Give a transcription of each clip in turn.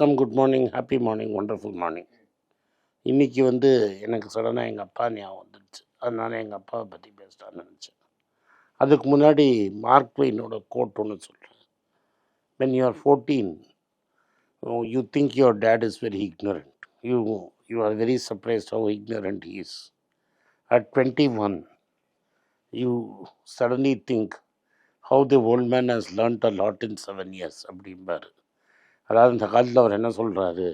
வணக்கம் good morning happy morning wonderful morning இன்றைக்கி வந்து எனக்கு சடனாக எங்கள் அப்பா ஞாபகம் வந்துடுச்சு அதனால எங்கள் அப்பாவை பற்றி பேசலான்னு நினச்சேன். அதுக்கு முன்னாடி மார்க் கோட் ஒன்று சொல்கிறேன் when you are fourteen you think your dad is very ignorant you you are very surprise how ignorant is at twenty one you suddenly think how the old man has learned a lot in seven years அப்படிம்பாரு. அதாவது இந்த காலத்தில் அவர் என்ன சொல்கிறாரு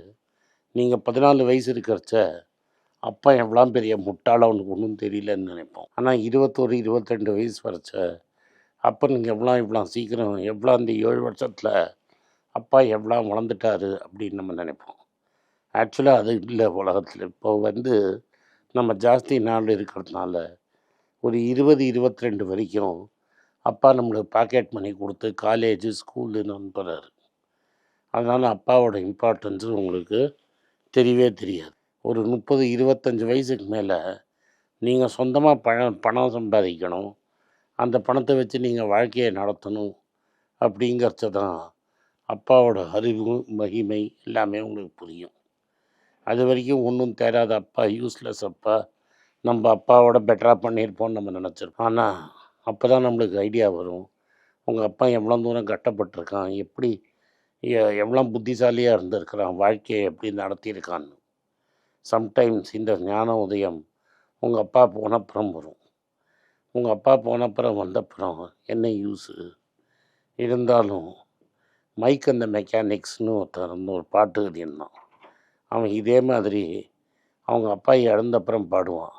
நீங்கள் பதினாலு வயசு இருக்கிறச்ச அப்பா எவ்வளோ பெரிய முட்டாள அவனுக்கு ஒன்றும் தெரியலன்னு நினைப்போம். ஆனால் இருபத்தோரு இருபத்தெண்டு வயசு வரைச்ச அப்போ நீங்கள் எவ்வளோ இவ்வளோ சீக்கிரம் எவ்வளோ அந்த ஏழு வருஷத்தில் அப்பா எவ்வளோ வளர்ந்துட்டாரு அப்படின்னு நம்ம நினைப்போம். ஆக்சுவலாக அது இல்லை உலகத்தில். இப்போ வந்து நம்ம ஜாஸ்தி நாள் இருக்கிறதுனால ஒரு இருபது இருபத்தி ரெண்டு வரைக்கும் அப்பா நம்மளுக்கு பாக்கெட் மணி கொடுத்து காலேஜு ஸ்கூலுன்னு அனுப்புகிறாரு அதனால் அப்பாவோட இம்பார்ட்டன்ஸு உங்களுக்கு தெரியவே தெரியாது. ஒரு முப்பது இருபத்தஞ்சி வயசுக்கு மேலே நீங்கள் சொந்தமாக பணம் பணம் சம்பாதிக்கணும். அந்த பணத்தை வச்சு நீங்கள் வாழ்க்கையை நடத்தணும் அப்படிங்கிறச்ச தான் அப்பாவோட அறிவு மகிமை எல்லாமே உங்களுக்கு புரியும். அது வரைக்கும் ஒன்றும் தேராத அப்பா யூஸ்லெஸ் அப்பா நம்ம அப்பாவோட பெட்டராக பண்ணியிருப்போம்னு நம்ம நினச்சிருப்போம். ஆனால் அப்போ தான் நம்மளுக்கு ஐடியா வரும். உங்கள் அப்பா எவ்வளோ தூரம் கட்டப்பட்டிருக்கான் எப்படி எவ்வளோ புத்திசாலியாக இருந்திருக்கிறான் வாழ்க்கையை எப்படி நடத்தியிருக்கான்னு சம்டைம்ஸ் இந்த ஞான உதயம் உங்கள் அப்பா போனப்புறம் வரும். உங்கள் அப்பா போனப்புறம் வந்தப்புறம் என்ன யூஸு இருந்தாலும் மைக் அந்த மெக்கானிக்ஸ்னு ஒருத்தர் வந்து ஒரு பாட்டு எழுதியிருந்தான். அவன் இதே மாதிரி அவங்க அப்பா இழந்தப்புறம் பாடுவான்.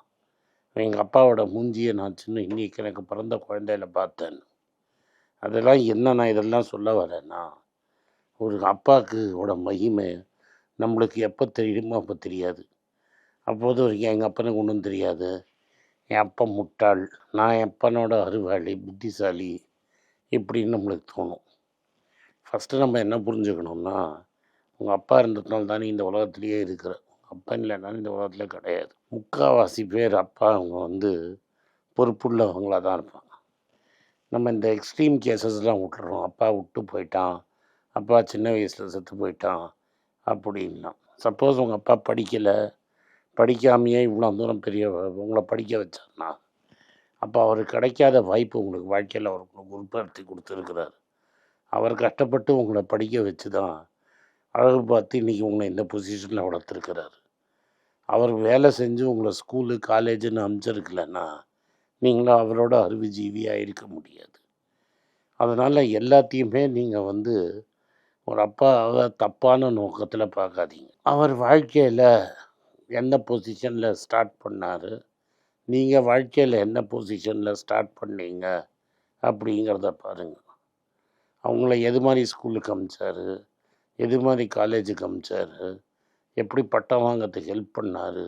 எங்கள் அப்பாவோட மூஞ்சியை நான் சின்ன இன்றைக்கி எனக்கு பிறந்த குழந்தையில பார்த்தேன். அதெல்லாம் என்ன நான் இதெல்லாம் சொல்ல வரேன்னா ஒரு அப்பாவுக்கு ஓட மகிமை நம்மளுக்கு எப்போ தெரியுமோ அப்போ தெரியாது. அப்போது வரைக்கும் எங்கள் அப்பனுக்கு ஒன்றும் தெரியாது. என் அப்பா முட்டாள் நான் என் அப்பனோட அறிவாளி புத்திசாலி இப்படின்னு நம்மளுக்கு தோணும். ஃபஸ்ட்டு நம்ம என்ன புரிஞ்சுக்கணும்னா உங்கள் அப்பா இருந்ததுனால தானே இந்த உலகத்துலேயே இருக்கிற உங்கள் அப்பா இல்லைனாலும் இந்த உலகத்தில் கிடையாது. முக்கால்வாசி பேர் அப்பா அவங்க வந்து பொறுப்புள்ளவங்களாக தான் இருப்பாங்க. நம்ம இந்த எக்ஸ்ட்ரீம் கேசஸ்லாம் விட்டுறோம். அப்பா விட்டு போயிட்டான். அப்பா சின்ன வயசில் செத்து போயிட்டான் அப்படின்னா சப்போஸ் உங்கள் அப்பா படிக்கலை படிக்காமையே இவ்வளோ தூரம் பெரிய உங்களை படிக்க வச்சார்னா அப்போ அவர் கிடைக்காத வாய்ப்பு உங்களுக்கு வாழ்க்கையில் அவர் உங்களுக்கு உற்பத்தி கொடுத்துருக்கிறார். அவர் கஷ்டப்பட்டு உங்களை படிக்க வச்சு தான் அழகு பார்த்து இன்றைக்கி உங்களை இந்த பொசிஷனில் வளர்த்துருக்கிறார். அவர் வேலை செஞ்சு உங்களை ஸ்கூலு காலேஜுன்னு அமைச்சிருக்கலன்னா நீங்களும் அவரோட அறிவுஜீவியாக இருக்க முடியாது. அதனால் எல்லாத்தையுமே நீங்கள் வந்து ஒரு அப்பாவை தப்பான நோக்கத்தில் பார்க்காதீங்க. அவர் வாழ்க்கையில் என்ன பொசிஷனில் ஸ்டார்ட் பண்ணார்? நீங்கள் வாழ்க்கையில் என்ன பொசிஷனில் ஸ்டார்ட் பண்ணீங்க? அப்படிங்கிறத பாருங்கள் அவங்கள எது மாதிரி ஸ்கூலுக்கு அமிச்சார்? எது மாதிரி காலேஜுக்கு அமிச்சார்? எப்படி பட்டம் வாங்கிறதுக்கு ஹெல்ப் பண்ணார்?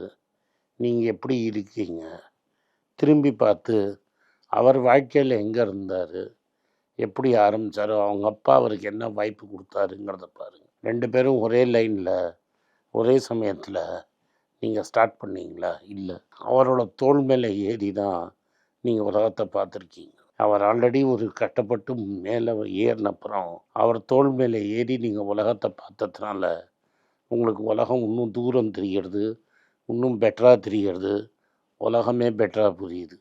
நீங்கள் எப்படி இருக்கீங்க? திரும்பி பார்த்து அவர் வாழ்க்கையில் எங்கே இருந்தார்? எப்படி ஆரம்பித்தாரோ அவங்க அப்பா அவருக்கு என்ன வாய்ப்பு கொடுத்தாருங்கிறத பாருங்கள் ரெண்டு பேரும் ஒரே லைனில் ஒரே சமயத்தில் நீங்கள் ஸ்டார்ட் பண்ணீங்களா? இல்லை. அவரோட தோல் மேலே ஏறி தான் நீங்கள் உலகத்தை பார்த்துருக்கீங்க. அவர் ஆல்ரெடி ஒரு கட்டப்பட்டு மேலே ஏறினப்புறம் அவர் தோல் மேலே ஏறி நீங்கள் உலகத்தை பார்த்ததுனால உங்களுக்கு உலகம் இன்னும் தூரம் தெரிகிறது இன்னும் பெட்டராக தெரிகிறது உலகமே பெட்டராக புரியுது.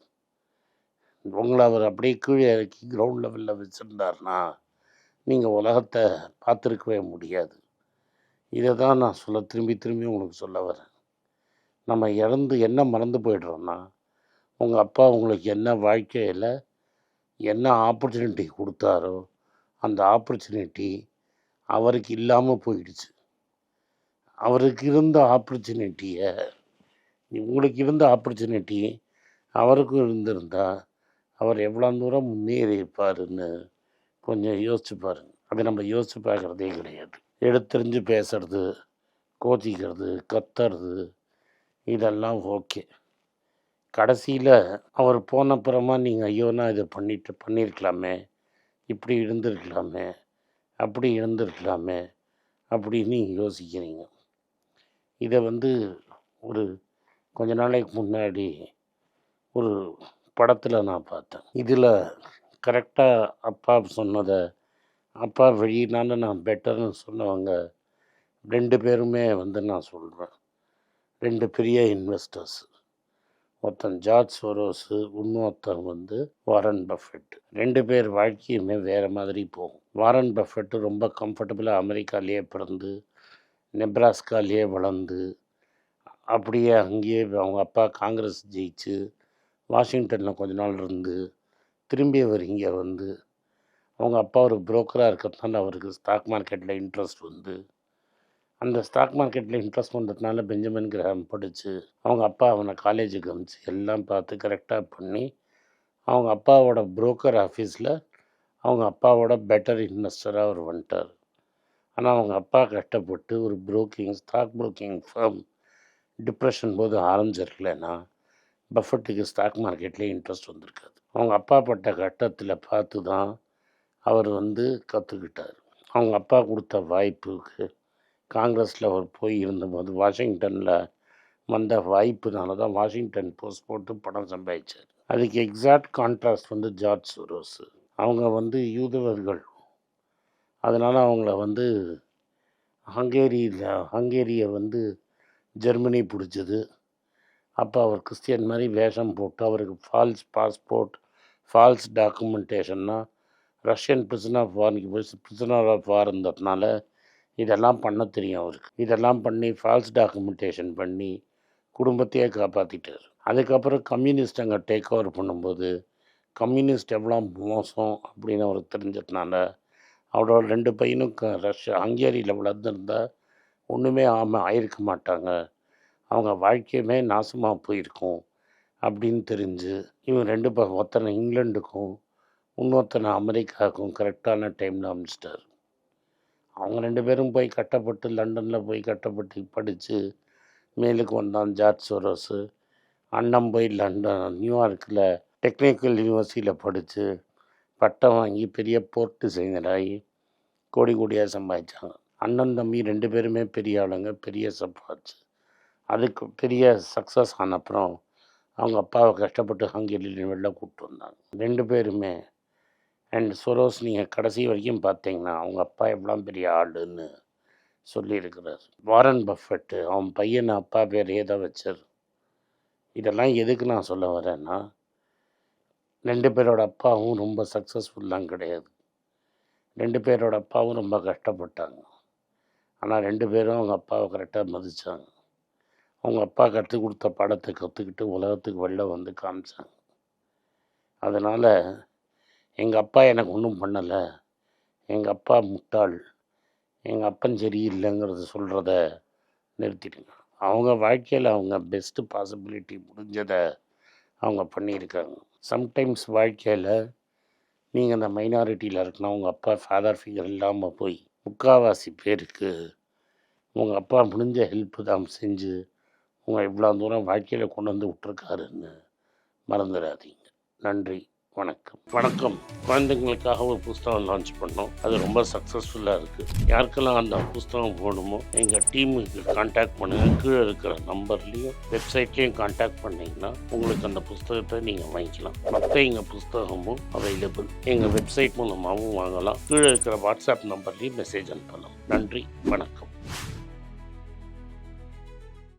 உங்களை அவர் அப்படியே கீழே இறக்கி கிரவுண்ட் லெவலில் வச்சுருந்தார்னா நீங்கள் உலகத்தை பார்த்துருக்கவே முடியாது. இதை தான் நான் சொல்ல திரும்பி திரும்பி உங்களுக்கு சொல்ல வரேன். நம்ம இறந்து என்ன மறந்து போயிடுறோம்னா உங்கள் அப்பா உங்களுக்கு என்ன வாழ்க்கையில் என்ன ஆப்பர்ச்சுனிட்டி கொடுத்தாரோ அந்த ஆப்பர்ச்சுனிட்டி அவருக்கு இல்லாமல் போயிடுச்சு. அவருக்கு இருந்த ஆப்பர்ச்சுனிட்டியை உங்களுக்கு இருந்த ஆப்பர்ச்சுனிட்டி அவருக்கும் இருந்திருந்தால் அவர் எவ்வளோ தூரம் முன்னேறி இருப்பாருன்னு கொஞ்சம் யோசிச்சு பாருங்க. அதை நம்ம யோசிச்சு பார்க்குறதே கிடையாது. எடுத்தறிஞ்சு பேசுறது கோச்சிக்கிறது கத்துறது இதெல்லாம் ஓகே. கடைசியில் அவர் போனப்புறமா நீங்கள் ஐயோ நான் இதை பண்ணிட்டு பண்ணியிருக்கலாமே இப்படி இருந்திருக்கலாமே அப்படி இருந்திருக்கலாமே அப்படின்னு யோசிக்கிறீங்க. இதை வந்து ஒரு கொஞ்ச நாளைக்கு முன்னாடி ஒரு படத்தில் நான் பார்த்தேன். இதில் கரெக்டாக அப்பா சொன்னதை அப்பா வெளியினால நான் பெட்டர்னு சொன்னவங்க ரெண்டு பேருமே வந்து நான் சொல்கிறேன் ரெண்டு பெரிய இன்வெஸ்டர்ஸ் ஒருத்தன் ஜார்ஜ் சோரோஸு இன்னொருத்தன் வந்து வாரன் பஃபெட். ரெண்டு பேர் வாழ்க்கையுமே வேறு மாதிரி போகும். வாரன் பஃபெட்டு ரொம்ப கம்ஃபர்டபுளாக அமெரிக்காலேயே பிறந்து நெப்ராஸ்காலேயே வளர்ந்து அப்படியே அங்கேயே அவங்க அப்பா காங்கிரஸ் ஜெயிச்சு வாஷிங்டனில் கொஞ்ச நாள் இருந்து திரும்பி அவர் இங்கே வந்து அவங்க அப்பா ஒரு புரோக்கராக இருக்கிறதுனால அவருக்கு ஸ்டாக் மார்க்கெட்டில் இன்ட்ரெஸ்ட் வந்து அந்த ஸ்டாக் மார்க்கெட்டில் இன்ட்ரெஸ்ட் வந்ததுனால பெஞ்சமின் கிரகம் படித்து அவங்க அப்பா அவனை காலேஜுக்கு அனுப்பிச்சு எல்லாம் பார்த்து கரெக்டாக பண்ணி அவங்க அப்பாவோட புரோக்கர் ஆஃபீஸில் அவங்க அப்பாவோட பெட்டர் இன்வெஸ்டராக அவர் வந்துட்டார். ஆனால் அவங்க அப்பா கஷ்டப்பட்டு ஒரு broking stock broking firm depression போது ஆரம்பிச்சிருக்கலன்னா பஃபட்டுக்கு ஸ்டாக் மார்க்கெட்லேயே இன்ட்ரெஸ்ட் வந்திருக்காது. அவங்க அப்பா பட்ட கட்டத்தில் பார்த்து தான் அவர் வந்து கற்றுக்கிட்டார் அவங்க அப்பா கொடுத்த வாய்ப்புக்கு காங்கிரஸில் அவர் போய் இருந்தபோது வாஷிங்டனில் வந்த வாய்ப்புனால தான் வாஷிங்டன் போஸ்ட் போட்டு பணம் சம்பாதிச்சார். அதுக்கு எக்ஸாக்ட் கான்ட்ராஸ்ட் வந்து ஜார்ஜ் சுரோஸ். அவங்க வந்து யூதவர்கள் அதனால் அவங்கள வந்து ஹங்கேரியில் ஹங்கேரியை வந்து ஜெர்மனி பிடிச்சது. அப்போ அவர் கிறிஸ்டியன் மாதிரி வேஷம் போட்டு அவருக்கு ஃபால்ஸ் பாஸ்போர்ட் ஃபால்ஸ் டாக்குமெண்டேஷன்னா ரஷ்யன் பிரிசன் ஆஃப் வார்னுக்கு போய் பிரிசனர் ஆஃப் வார் இருந்ததுனால இதெல்லாம் பண்ண தெரியும் அவருக்கு. இதெல்லாம் பண்ணி ஃபால்ஸ் டாக்குமெண்டேஷன் பண்ணி குடும்பத்தையே காப்பாற்றிட்டார் அதுக்கப்புறம் கம்யூனிஸ்ட் அங்கே டேக் ஓவர் பண்ணும்போது கம்யூனிஸ்ட் எவ்வளோ மோசம் அப்படின்னு அவருக்கு தெரிஞ்சதுனால அவரோட ரெண்டு பையனும் க ரஷ்யா ஹங்கேரியில் வளர்ந்துருந்தால் ஒன்றுமே ஆமாம் ஆயிருக்க மாட்டாங்க. அவங்க வாழ்க்கையுமே நாசமாக போயிருக்கும் அப்படின்னு தெரிஞ்சு இவன் ரெண்டு பக்கம் ஒருத்தனை இங்கிலாண்டுக்கும் இன்னொருத்தனை அமெரிக்காவுக்கும் கரெக்டான டைமில் அனுப்பிச்சிட்டார் அவங்க ரெண்டு பேரும் போய் கட்டப்பட்டு லண்டனில் போய் கட்டப்பட்டு படித்து மேலுக்கு வந்தான் ஜார்ஜ் சோரோஸு அண்ணன் போய் லண்டன் நியூயார்க்கில் டெக்னிக்கல் யூனிவர்சிட்டியில் படித்து பட்டம் வாங்கி பெரிய போர்ட் டிசைனராகி கோடி கோடியாக சம்பாதிச்சாங்க. அண்ணன் தம்பி ரெண்டு பேருமே பெரிய ஆளுங்க பெரிய சம்பாதிச்சு அதுக்கு பெரிய சக்ஸஸ் ஆன அப்புறம் அவங்க அப்பாவை கஷ்டப்பட்டு ஹங்கேரியில் வெளில கூப்பிட்டு வந்தாங்க. ரெண்டு பேருமே அண்ட் சுரோஸ் நீங்கள் கடைசி வரைக்கும் பார்த்தீங்கன்னா அவங்க அப்பா எவ்வளோ பெரிய ஆளுன்னு சொல்லியிருக்கிறார். வாரன் பஃபெட்டு அவன் பையன் அப்பா பேர் ஏதோ வச்சார். இதெல்லாம் எதுக்கு நான் சொல்ல வரேன்னா ரெண்டு பேரோட அப்பாவும் ரொம்ப சக்ஸஸ்ஃபுல்லாம் கிடையாது. ரெண்டு பேரோட அப்பாவும் ரொம்ப கஷ்டப்பட்டாங்க. ஆனால் ரெண்டு பேரும் அவங்க அப்பாவை கரெக்டாக மதித்தாங்க அவங்க அப்பா கற்றுக் கொடுத்த பாடத்தை கற்றுக்கிட்டு உலகத்துக்கு வெளில வந்து காமிச்சாங்க. அதனால் எங்கள் அப்பா எனக்கு ஒன்றும் பண்ணலை. எங்கள் அப்பா முட்டாள். எங்கள் அப்பன் சரியில்லைங்கிறத சொல்கிறத நிறுத்திடுங்க. அவங்க வாழ்க்கையில் அவங்க பெஸ்ட்டு பாசிபிலிட்டி முடிஞ்சதை அவங்க பண்ணியிருக்காங்க. சம்டைம்ஸ் வாழ்க்கையில் நீங்கள் அந்த மைனாரிட்டியில் இருக்கணும் உங்கள் அப்பா ஃபாதர் ஃபிகர் இல்லாமல் போய் முக்கால்வாசி பேருக்கு உங்கள் அப்பா முடிஞ்ச ஹெல்ப்பு தான் செஞ்சு உங்கள் இவ்வளோ தூரம் வாழ்க்கையில் கொண்டு வந்து விட்டுருக்காருன்னு மறந்துடாதீங்க. நன்றி வணக்கம். வணக்கம். குழந்தைங்களுக்காக ஒரு புஸ்தகம் லான்ச் பண்ணோம். அது ரொம்ப சக்ஸஸ்ஃபுல்லாக இருக்குது யாருக்கெல்லாம் அந்த புஸ்தகம் போகணுமோ எங்கள் டீமுக்கு காண்டாக்ட் பண்ணுங்கள் கீழே இருக்கிற நம்பர்லேயும் வெப்சைட்லேயும் காண்டாக்ட் பண்ணிங்கன்னா உங்களுக்கு அந்த புஸ்தகத்தை நீங்கள் வாங்கிக்கலாம். மற்ற எங்கள் புஸ்தகமும் அவைலபிள் எங்கள் வெப்சைட் மூலமாகவும் வாங்கலாம். கீழே இருக்கிற வாட்ஸ்அப் நம்பர்லேயும் மெசேஜ் அனுப்பலாம். நன்றி வணக்கம்.